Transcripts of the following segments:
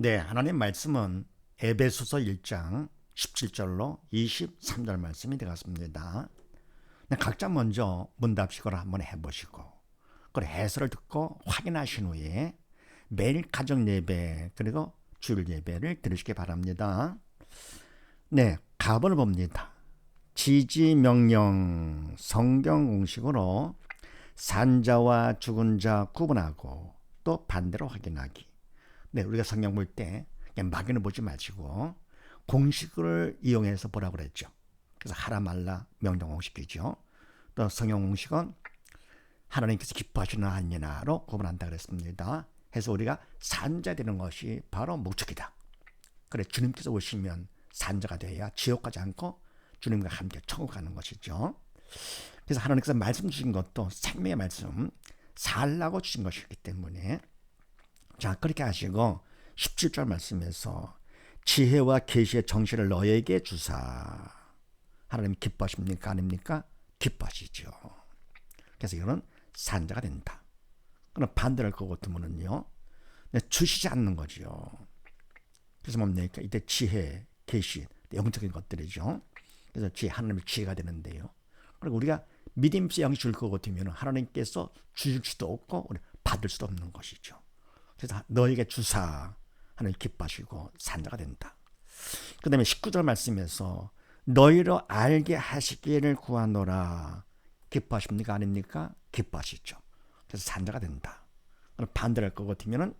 네, 하나님 말씀은 에베소서 1장 17절로 23절 말씀이 되었습니다. 네, 각자 먼저 문답식으로 한번 해보시고 그 해설을 듣고 확인하신 후에 매일 가정 예배 그리고 주일 예배를 들으시기 바랍니다. 네, 가본을 봅니다. 지지 명령 성경 공식으로 산자와 죽은 자 구분하고 또 반대로 확인하기. 네, 우리가 성경 볼 때 그냥 막연히 보지 마시고 공식을 이용해서 보라고 그랬죠. 그래서 하라 말라 명령 공식이죠. 또 성경 공식은 하나님께서 기뻐하시나 아니냐로 구분한다 그랬습니다. 해서 우리가 산자 되는 것이 바로 목적이다. 그래 주님께서 오시면 산자가 돼야 지옥 가지 않고 주님과 함께 천국 가는 것이죠. 그래서 하나님께서 말씀 주신 것도 생명의 말씀 살라고 주신 것이기 때문에 자 그렇게 하시고 17절 말씀에서 지혜와 계시의 정신을 너에게 주사 하나님 기뻐하십니까 아닙니까? 기뻐하시죠. 그래서 이거는 산자가 된다. 그럼 반대를 그거 같으면은요 주시지 않는 거죠. 그래서 뭡니까? 이때 지혜, 계시, 영적인 것들이죠. 그래서 지혜, 하나님의 지혜가 되는데요. 그리고 우리가 믿음의 영이 줄것 같으면 하나님께서 주실 수도 없고 우리 받을 수도 없는 것이죠. 그래서 너에게 주사 하나님 기뻐하시고 산자가 된다. 그 다음에 19절 말씀에서 너희로 알게 하시기를 구하노라 기뻐하십니까 아닙니까? 기뻐하시죠. 그래서 산자가 된다. 반대로 할것 같으면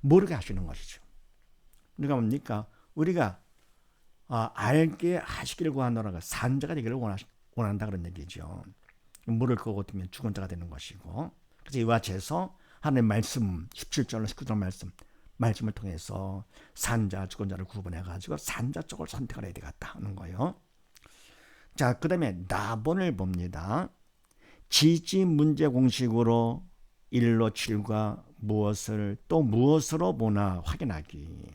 모르게 하시는 것이죠. 우리가 뭡니까? 우리가 아, 알게 하시기를 구하노라가 산자가 되기를 원한다 그런 얘기죠. 모를 것 같으면 죽은 자가 되는 것이고 그래서 이와 같이서 하나님 말씀 17절 19절 말씀 말씀을 통해서 산자 죽은 자를 구분해 가지고 산자 쪽을 선택을 해야 되겠다 하는 거예요. 자, 그다음에 나본을 봅니다. 지지 문제 공식으로 1로 7과 무엇을 또 무엇으로 보나 확인하기.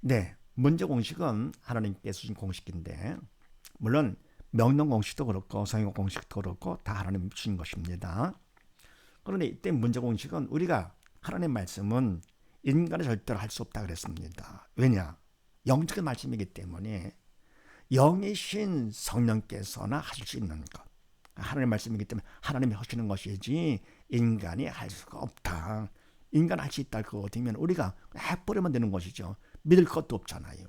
네, 문제 공식은 하나님께서 주신 공식인데 물론 명령 공식도 그렇고 성경 공식도 그렇고 다 하나님 주신 것입니다. 그런데 이때 문제 공식은 우리가 하나님 말씀은 인간이 절대로 할 수 없다 그랬습니다. 왜냐? 영적인 말씀이기 때문에 영이신 성령께서나 하실 수 있는 것. 하나님 말씀이기 때문에 하나님이 하시는 것이지 인간이 할 수가 없다. 인간 할 수 있다 그거 같으면 우리가 해버리면 되는 것이죠. 믿을 것도 없잖아요.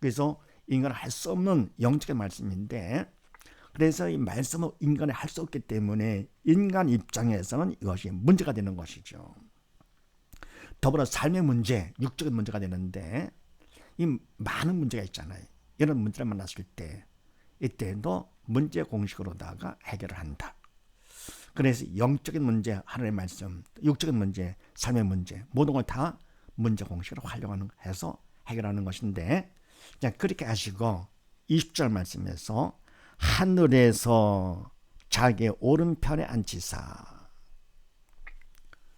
그래서 인간은 할수 없는 영적인 말씀인데 그래서 이 말씀은 인간이 할 수 없기 때문에 인간 입장에서는 이것이 문제가 되는 것이죠. 더불어 삶의 문제, 육적인 문제가 되는데 이 많은 문제가 있잖아요. 이런 문제를 만났을 때 이때도 문제 공식으로다가 해결을 한다. 그래서 영적인 문제, 하나님의 말씀, 육적인 문제, 삶의 문제 모든 걸 다 문제 공식으로 활용하는 해서 해결하는 것인데 자 그렇게 하시고 20절 말씀에서 하늘에서 자기 오른편에 앉히사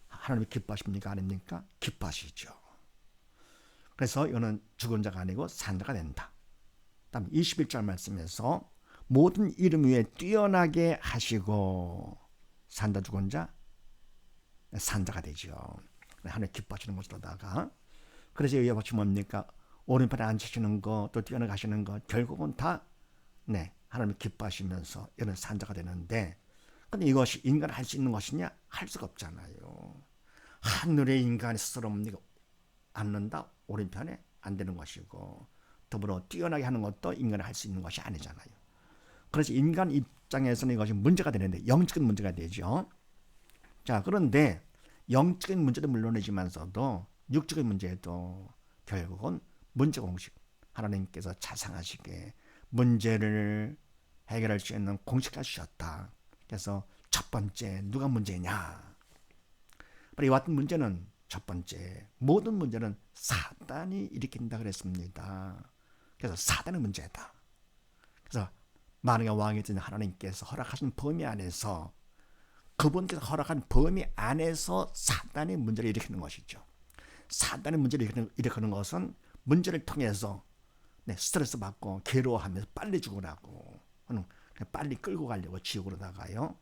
하나님이 기뻐하십니까 아닙니까? 기뻐하시죠. 그래서 이거는 죽은 자가 아니고 산 자가 된다. 다음 21절 말씀에서 모든 이름 위에 뛰어나게 하시고 산다 죽은 자 산자가 되죠. 하나님 기뻐하시는 것으로다가 그래서 여기 보시 뭡니까? 오른편에 앉으시는 거, 또 뛰어나게 하시는 거, 결국은 다, 네, 하나님 기뻐하시면서 이런 산자가 되는데, 근데 이것이 인간이 할 수 있는 것이냐? 할 수가 없잖아요. 하늘의 인간이 스스로? 앉는다? 오른편에 안 되는 것이고, 더불어 뛰어나게 하는 것도 인간이 할 수 있는 것이 아니잖아요. 그래서 인간 입장에서는 이것이 문제가 되는데, 영적인 문제가 되죠. 자, 그런데 영적인 문제도 물론이지만서도 육적인 문제도 결국은 문제 공식 하나님께서 자상하시게 문제를 해결할 수 있는 공식을 주셨다. 그래서 첫 번째 누가 문제냐? 바로 이와 같은 문제는 첫 번째 모든 문제는 사단이 일으킨다 그랬습니다. 그래서 사단의 문제다. 그래서 만왕의 왕이 된 하나님께서 허락하신 범위 안에서 그분께서 허락한 범위 안에서 사단의 문제를 일으키는 것이죠. 사단의 문제를 일으키는 것은 문제를 통해서 네, 스트레스 받고 괴로워하면서 빨리 죽으라고 빨리 끌고 가려고 지옥으로 나가요.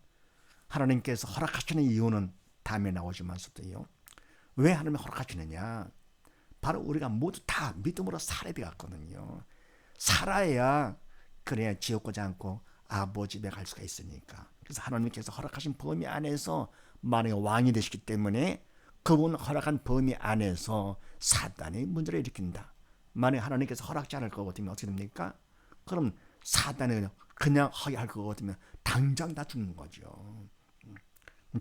하나님께서 허락하시는 이유는 다음에 나오지만서도요. 왜 하나님이 허락하시느냐? 바로 우리가 모두 다 믿음으로 살아야 되거든요. 살아야 그래야 지옥 가지 않고 아버지 집에 갈 수가 있으니까. 그래서 하나님께서 허락하신 범위 안에서 만약에 왕이 되시기 때문에 그분 허락한 범위 안에서 사단이 문제를 일으킨다. 만약 하나님께서 허락지 않을 거거든요. 어떻게 됩니까? 그럼 사단이 그냥 허위할 거거든요. 당장 다 죽는 거죠. 음,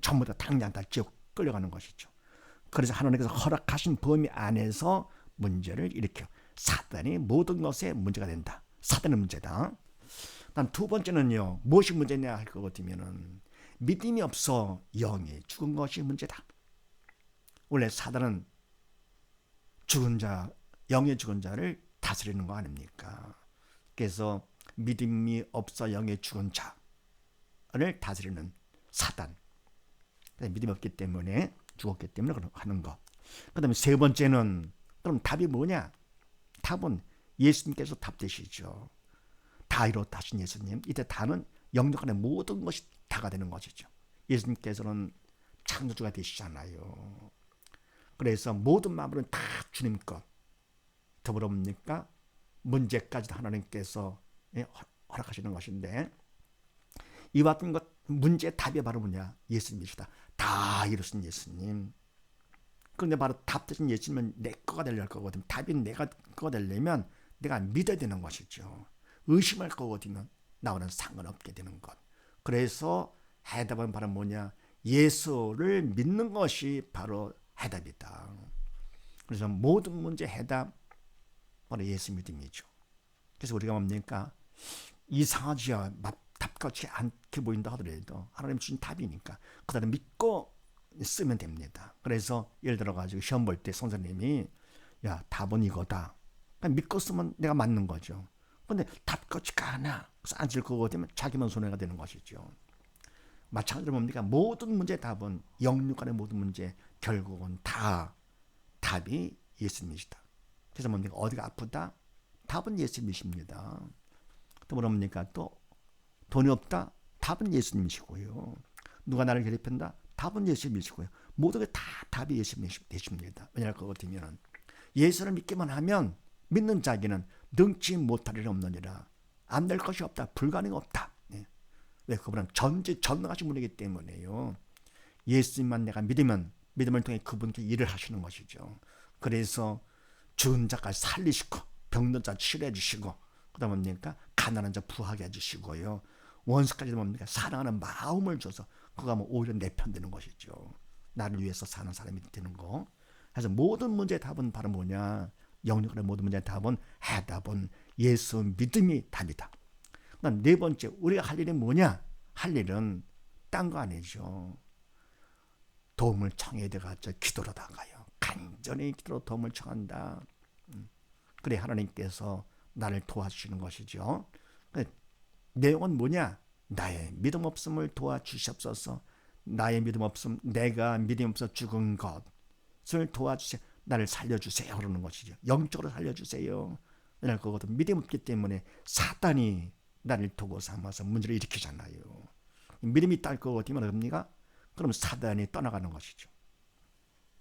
전부 다 당장 다 지옥 끌려가는 것이죠. 그래서 하나님께서 허락하신 범위 안에서 문제를 일으켜 사단이 모든 것에 문제가 된다. 사단의 문제다. 난 두 번째는요. 무엇이 문제냐 할 것 같으면은 믿음이 없어 영이 죽은 것이 문제다. 원래 사단은 죽은 자, 영의 죽은 자를 다스리는 거 아닙니까? 그래서 믿음이 없어 영의 죽은 자를 다스리는 사단. 믿음이 없기 때문에 죽었기 때문에 하는 것. 그 다음에 세 번째는 그럼 답이 뭐냐? 답은 예수님께서 답 되시죠. 다 이렇다신 예수님. 이때 다는 영역 안에 모든 것이 다가 되는 것이죠. 예수님께서는 창조주가 되시잖아요. 그래서 모든 마음은 다 주님 것. 더불어 뭡니까? 문제까지도 하나님께서 예, 허락하시는 것인데 이와 같은 것 문제의 답이 바로 뭐냐? 예수님이시다. 다 이루신 예수님. 그런데 바로 답 대신 예수님은 내 거가 되려 할 거거든. 답이 내가 거가 되려면 내가 믿어야 되는 것이죠. 의심할 거거든요. 나와는 상관없게 되는 것. 그래서 해답은 바로 뭐냐? 예수를 믿는 것이 바로 해답이다. 그래서 모든 문제 해답 바로 예수 믿음이죠. 그래서 우리가 뭡니까? 이상하지요. 답같이 않게 보인다 하더라도 하나님 주신 답이니까 그다음 에 믿고 쓰면 됩니다. 그래서 예를 들어 가지고 시험 볼 때 선생님이 야 답은 이거다. 믿고 쓰면 내가 맞는 거죠. 근데 답같지가 않아. 그래서 앉을 거고 되면 자기만 손해가 되는 것이죠. 마찬가지로 뭡니까? 모든 문제 답은 영육간의 모든 문제 결국은 다 답이 예수님이시다. 그래서 뭡니까? 어디가 아프다? 답은 예수님이십니다. 또 뭡니까? 또 돈이 없다? 답은 예수님이시고요. 누가 나를 괴롭힌다? 답은 예수님이시고요. 모든 게 다 답이 예수님이십니다. 왜냐할 것 같으면 예수를 믿기만 하면 믿는 자에게는 능치 못할 일이 없느니라. 안 될 것이 없다. 불가능 없다. 네. 왜 그분은 전지 전능하신 분이기 때문에요. 예수님만 내가 믿으면 믿음을 통해 그분께 일을 하시는 것이죠. 그래서 죽은 자까지 살리시고 병든 자 치료해 주시고 그다음 뭡니까 가난한 자 부하게 해 주시고요. 원수까지 뭡니까 사랑하는 마음을 줘서 그가 뭐 오히려 내 편 되는 것이죠. 나를 위해서 사는 사람이 되는 거. 그래서 모든 문제의 답은 바로 뭐냐? 영역의 모든 문제의 답은 해답은 예수 믿음이 답이다. 그다음 네 번째 우리가 할 일이 뭐냐? 할 일은 딴 거 아니죠. 도움을 청해야 돼가지고 기도로 나가요. 간절히 기도로 도움을 청한다. 음. 그래 하나님께서 나를 도와주시는 것이죠. 그 내용은 뭐냐? 나의 믿음 없음을 도와주시옵소서. 나의 믿음 없음, 내가 믿음 없어 죽은 것을 도와주세요. 나를 살려주세요. 그러는 것이죠. 영적으로 살려주세요. 이럴 거거든. 믿음 없기 때문에 사단이 나를 도구 삼아서 문제를 일으키잖아요. 믿음이 할 거거든요. 뭡니까? 그럼 사단이 떠나가는 것이죠.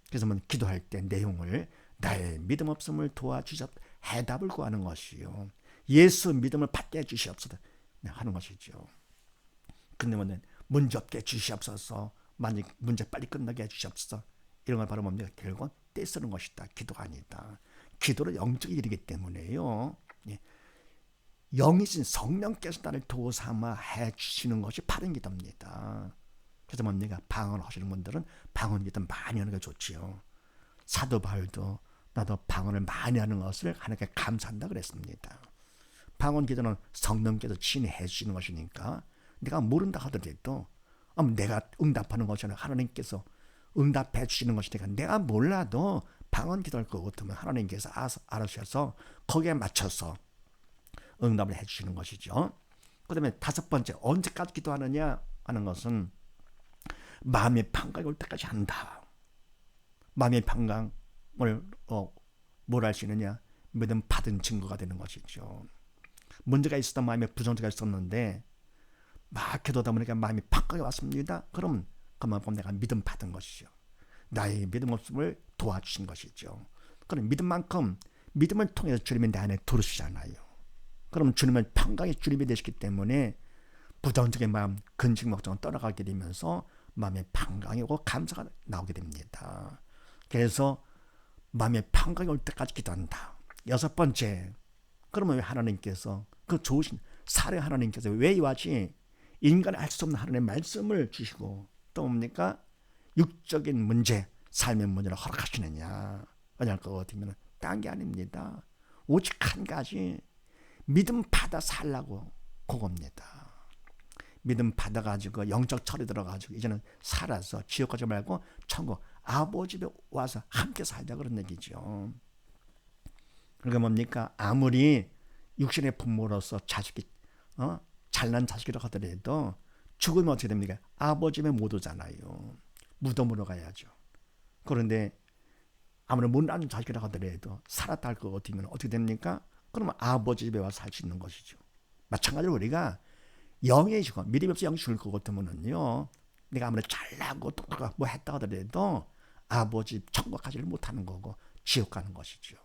그래서 뭐 기도할 때 내용을 나의 믿음 없음을 도와주셔 해답을 구하는 것이요. 예수 믿음을 받게 해주시옵소서 네, 하는 것이죠. 근데 뭐 문제 없게 해주시옵소서 만약 문제 빨리 끝나게 해주시옵소서 이런 걸 바로 뭡니까? 결국은 떼쓰는 것이다. 기도가 아니다. 기도는 영적인 일이기 때문에요. 예. 영이신 성령께서 나를 도삼아 해주시는 것이 바른 기도입니다. 그래서 뭡니까? 방언 하시는 분들은 방언 기도 많이 하는 게 좋지요. 사도 바울도 나도 방언을 많이 하는 것을 하나님께 감사한다 그랬습니다. 방언 기도는 성령께서 친히 해주시는 것이니까 내가 모른다 하더라도 내가 응답하는 아 하나님께서 응답해 주시는 것이니까 내가 몰라도 방언 기도할 것 같으면 하나님께서 알아셔서 거기에 맞춰서 응답을 해 주시는 것이죠. 그 다음에 다섯 번째 언제까지 기도하느냐 하는 것은 마음의 평강이 올 때까지 한다. 마음의 평강을 어, 뭘할 수 있느냐? 믿음 받은 증거가 되는 것이죠. 문제가 있었던 마음에 부정제가 있었는데 막 기도하다 보니까 마음이 팍하게 왔습니다. 그럼 그만큼 내가 믿음 받은 것이죠. 나의 믿음 없음을 도와주신 것이죠. 그럼 믿음만큼 믿음을 통해서 주님이 내 안에 들으시잖아요. 그럼 주님은 평강의 주님이 되시기 때문에 부정적인 마음, 근심 걱정은 떠나가게 되면서 마음의 평강이 오고 감사가 나오게 됩니다. 그래서 마음의 평강이 올 때까지 기도한다. 여섯 번째, 그러면 왜 하나님께서 그 좋으신 사례 하나님께서 왜 이와지 인간이 알 수 없는 하나님의 말씀을 주시고 또 뭡니까? 육적인 문제, 삶의 문제를 허락하시느냐. 왜냐할 것 같으면 딴 게 아닙니다. 오직 한 가지 믿음 받아 살라고 그겁니다. 믿음 받아가지고 영적 철이 들어가지고 이제는 살아서 지옥 가지 말고 천국 아버지 집에 와서 함께 살자 그런 얘기죠. 그러니까 뭡니까? 아무리 육신의 부모로서 자식이 어? 잘난 자식이라고 하더라도 죽으면 어떻게 됩니까? 아버지 집에 못 오잖아요. 무덤으로 가야죠. 그런데 아무리 못난 자식이라고 하더라도 살았다 할 것 같으면 어떻게 됩니까? 그러면 아버지 집에 와서 살 수 있는 것이죠. 마찬가지로 우리가 영의 죽어 믿음이 없어 영이 죽을 것 같으면은요 내가 아무리 잘나고 똑똑하고 뭐 했다 하더라도 아버지 천국 가지를 못하는 거고 지옥 가는 것이죠.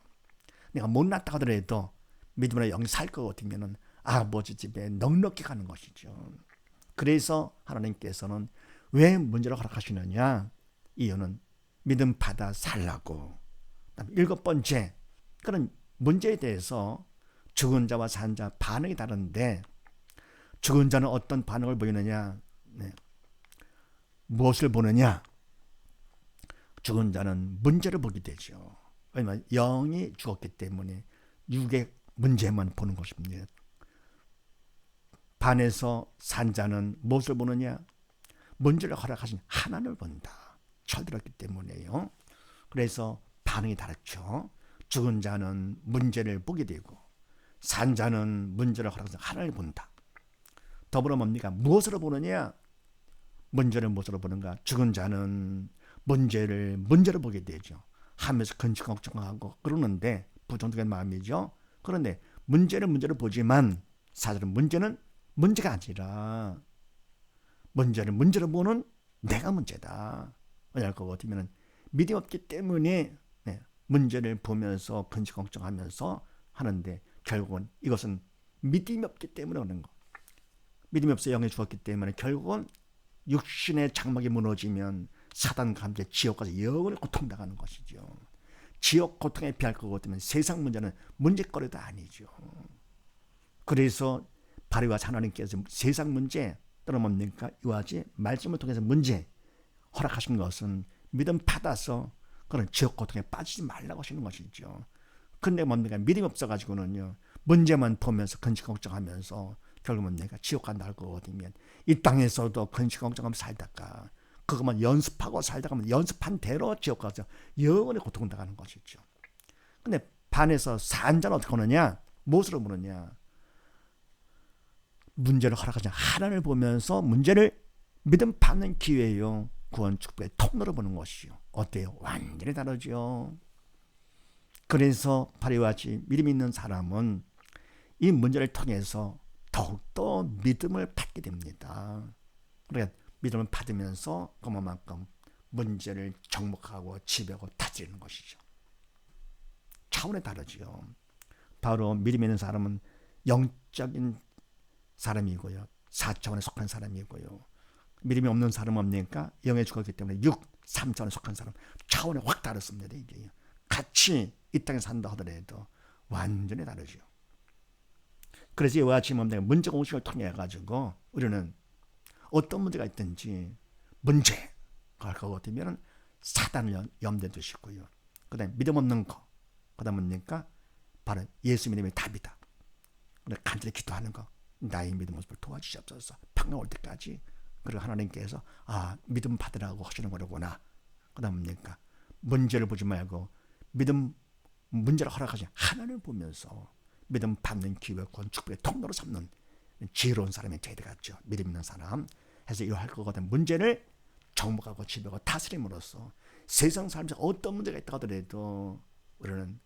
내가 못났다 하더라도 믿음으로 영이 살것 같으면은 아버지 집에 넉넉히 가는 것이죠. 그래서 하나님께서는 왜 문제를 허락하시느냐? 이유는 믿음 받아 살라고. 일곱 번째, 그런 문제에 대해서 죽은 자와 산 자 반응이 다른데 죽은 자는 어떤 반응을 보이느냐? 네. 무엇을 보느냐? 죽은 자는 문제를 보게 되죠. 왜냐하면 영이 죽었기 때문에 육의 문제만 보는 것입니다. 반에서 산 자는 무엇을 보느냐? 문제를 허락하신 하나님을 본다. 철들었기 때문에요. 그래서 반응이 다르죠. 죽은 자는 문제를 보게 되고 산 자는 문제를 허락하신 하나님을 본다. 더불어 뭡니까? 무엇으로 보느냐? 문제를 무엇으로 보는가? 죽은 자는 문제를 문제로 보게 되죠. 하면서 근심 걱정하고 그러는데 부정적인 마음이죠. 그런데 문제는 문제로 보지만 사실은 문제는 문제가 아니라 문제를 문제로 보는 내가 문제다. 왜냐할 것 같으면 믿음 없기 때문에 네, 문제를 보면서 근심 걱정하면서 하는데 결국은 이것은 믿음이 없기 때문에 오는 거. 믿음이 없어 영에 죽었기 때문에 결국은 육신의 장막이 무너지면 사단 감제 지옥까지 영원히 고통당하는 것이죠. 지옥 고통에 비할 것 같으면 세상 문제는 문제거리도 아니죠. 그래서 바리와 하나님께서 세상 문제 뭡니까 이와지 말씀을 통해서 문제 허락하신 것은 믿음 받아서 그런 지옥 고통에 빠지지 말라고 하시는 것이죠. 근데 뭡니까 믿음 없어가지고는요 문제만 보면서 근심 걱정하면서 결국은 내가 지옥 간다 할 거거든요. 이 땅에서도 근심 걱정하면 살다가 그것만 연습하고 살다가 연습한 대로 지옥 가서 영원히 고통 당하는 것이죠. 근데 반에서 산자는 어떻게 하느냐? 무엇으로 보느냐? 문제를 허락하지 하나님을 보면서 문제를 믿음 받는 기회요. 구원 축복의 통로로 보는 것이요. 어때요? 완전히 다르죠. 그래서 바리와지 믿음 있는 사람은 이 문제를 통해서 더욱더 믿음을 받게 됩니다. 그러니까 믿음을 받으면서 그만큼 문제를 정복하고 지배하고 다스리는 것이죠. 차원이 다르지요. 바로 믿음 있는 사람은 영적인 사람이고요. 4차원에 속한 사람이고요. 믿음이 없는 사람 없니까 영에 죽었기 때문에 6, 3차원에 속한 사람 차원이 확 다릅니다. 이게 같이 이 땅에 산다 하더라도 완전히 다르죠. 그래서 이와 같이 뭡니까? 문제 공식을 통해 가지고 우리는 어떤 문제가 있든지 문제가 것 같으면 사단을 염두에 두시고요. 그 다음에 믿음 없는 거. 그 다음 뭡니까? 바로 예수 믿음의 답이다. 간절히 기도하는 거. 나의 믿음 모습을 도와주시옵소서. 평강 올 때까지. 그리고 하나님께서 아 믿음 받으라고 하시는 거로구나. 그 다음 뭡니까? 문제를 보지 말고 믿음 문제를 허락하시 하나님을 보면서 믿음 받는 기회, 권, 축복의 통로로 삼는 지혜로운 사람이 돼야 되겠죠. 믿음 있는 사람. 해서 이러할 거거든. 문제를 정복하고 지배하고 다스림으로써 세상 살면서 어떤 문제가 있다 하더라도 우리는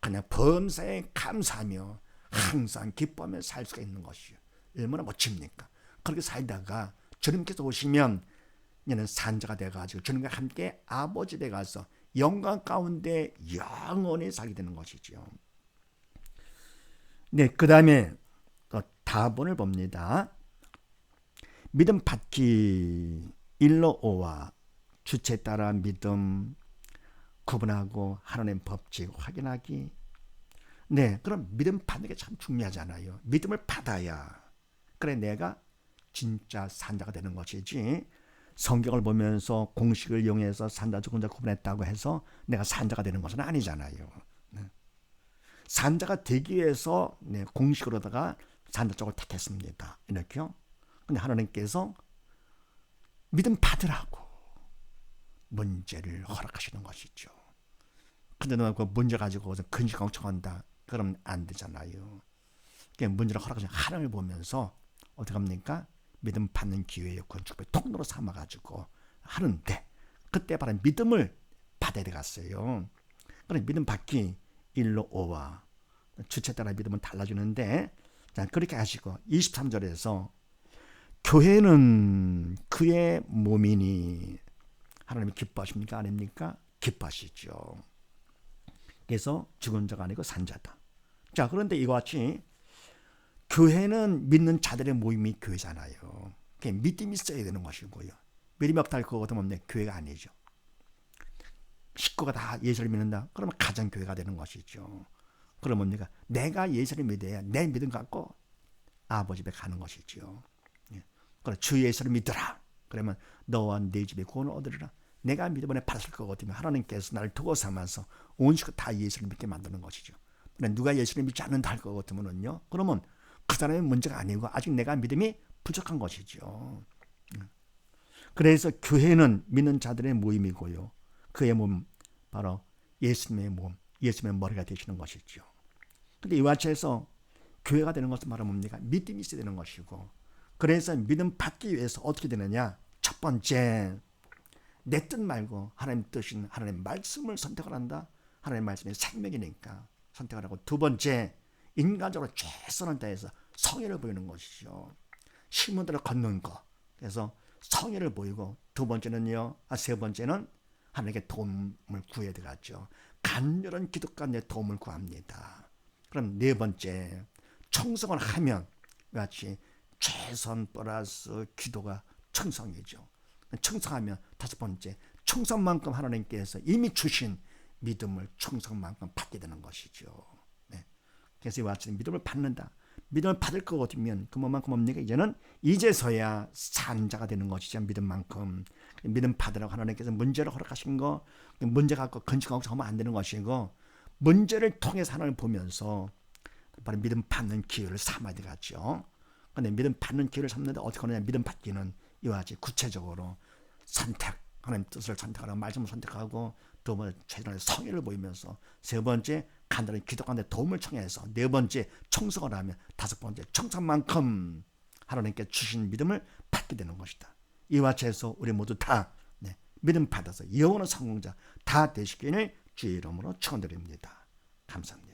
그냥 범사에 감사하며 항상 기뻐하며 살 수가 있는 것이요. 얼마나 멋집니까? 그렇게 살다가 주님께서 오시면 얘는 산자가 돼가지고 주님과 함께 아버지 돼 가서 영광 가운데 영원히 살게 되는 것이죠. 네, 그 다음에 다본을 봅니다. 믿음 받기 일로 오와 주체 따라 믿음 구분하고 하나님 법칙 확인하기. 네, 그럼 믿음 받는 게 참 중요하잖아요. 믿음을 받아야 그래 내가 진짜 산자가 되는 것이지. 성경을 보면서 공식을 이용해서 산자 주권자 구분했다고 해서 내가 산자가 되는 것은 아니잖아요. 네. 산자가 되기 위해서 네, 공식으로다가 산자 쪽을 택했습니다. 이렇게요. 근데 하나님께서 믿음 받으라고 문제를 허락하시는 것이죠. 근데 너가 그 문제 가지고 근심 걱정한다. 그러면 안 되잖아요. 문제를 허락하시는 하나님을 보면서 어떻게 합니까? 믿음 받는 기회의 건축의 통로로 삼아가지고 하는데 그때 바로 믿음을 받아야 되겠어요. 그래 믿음 받기 일로 오와 주체 따라 믿음은 달라지는데 자 그렇게 하시고 23절에서 교회는 그의 몸이니 하나님이 기뻐하십니까 아닙니까? 기뻐하시죠. 그래서 죽은 자가 아니고 산 자다. 자 그런데 이와 같이 교회는 믿는 자들의 모임이 교회잖아요. 믿음이 있어야 되는 것이고요. 믿음이 없다 할것 같으면 교회가 아니죠. 식구가 다 예수를 믿는다. 그러면 가정 교회가 되는 것이죠. 그러면 내가 내가 예수를 믿어야 내 믿음 갖고 아버지 집에 가는 것이죠. 예. 그래 주 예수를 믿더라. 그러면 너와 네 집에 구원을 얻으리라. 내가 받았을 것 같으면 하나님께서 나를 두고 삼아서 온 식구 다 예수를 믿게 만드는 것이죠. 누가 예수를 믿지 않는다 할 것 같으면요. 그러면 그 사람의 문제가 아니고 아직 내가 믿음이 부족한 것이죠. 그래서 교회는 믿는 자들의 모임이고요. 그의 몸 바로 예수님의 몸, 예수님의 머리가 되시는 것이죠. 근데 이와 같이 해서 교회가 되는 것은 바로 뭡니까? 믿음이 있어야 되는 것이고 그래서 믿음 받기 위해서 어떻게 되느냐? 첫 번째 내 뜻 말고 하나님 뜻인 하나님 말씀을 선택을 한다. 하나님 말씀이 생명이니까 선택을 하고 두 번째 인간적으로 최선을 다해서 성의를 보이는 것이죠. 신문대로 걷는 거. 그래서 성의를 보이고 두 번째는요. 아, 세 번째는 하나님께 도움을 구해야 되겠죠. 간절한 기도가 내 도움을 구합니다. 그럼 네 번째 청성을 하면 같이 최선 플러스 기도가 청성이죠. 청성하면 다섯 번째 청성만큼 하나님께서 이미 주신 믿음을 청성만큼 받게 되는 것이죠. 네. 그래서 이와 같이 믿음을 받는다. 믿음을 받을 것 같으면 그만큼 뭡니까? 이제는 이제서야 산자가 되는 것이죠. 믿음만큼. 믿음 받으라고 하나님께서 문제를 허락하신 거, 문제 갖고 건축하고 하면 안 되는 것이고, 문제를 통해서 하나님을 보면서 바로 믿음 받는 기회를 삼아야 되겠죠. 근데 믿음 받는 기회를 삼는데 어떻게 하느냐? 믿음 받기는 이와 같이 구체적으로 선택, 하나님 뜻을 선택하고 말씀을 선택하고 두 번째 최선의 성의를 보이면서 세 번째 간단히 가운데 도움을 청해서 네 번째 청성을 하면 다섯 번째 청성만큼 하나님께 주신 믿음을 받게 되는 것이다. 이와 해서 우리 모두 다 네, 믿음 받아서 영원한 성공자 다 되시기를 주의 이름으로 축원드립니다. 감사합니다.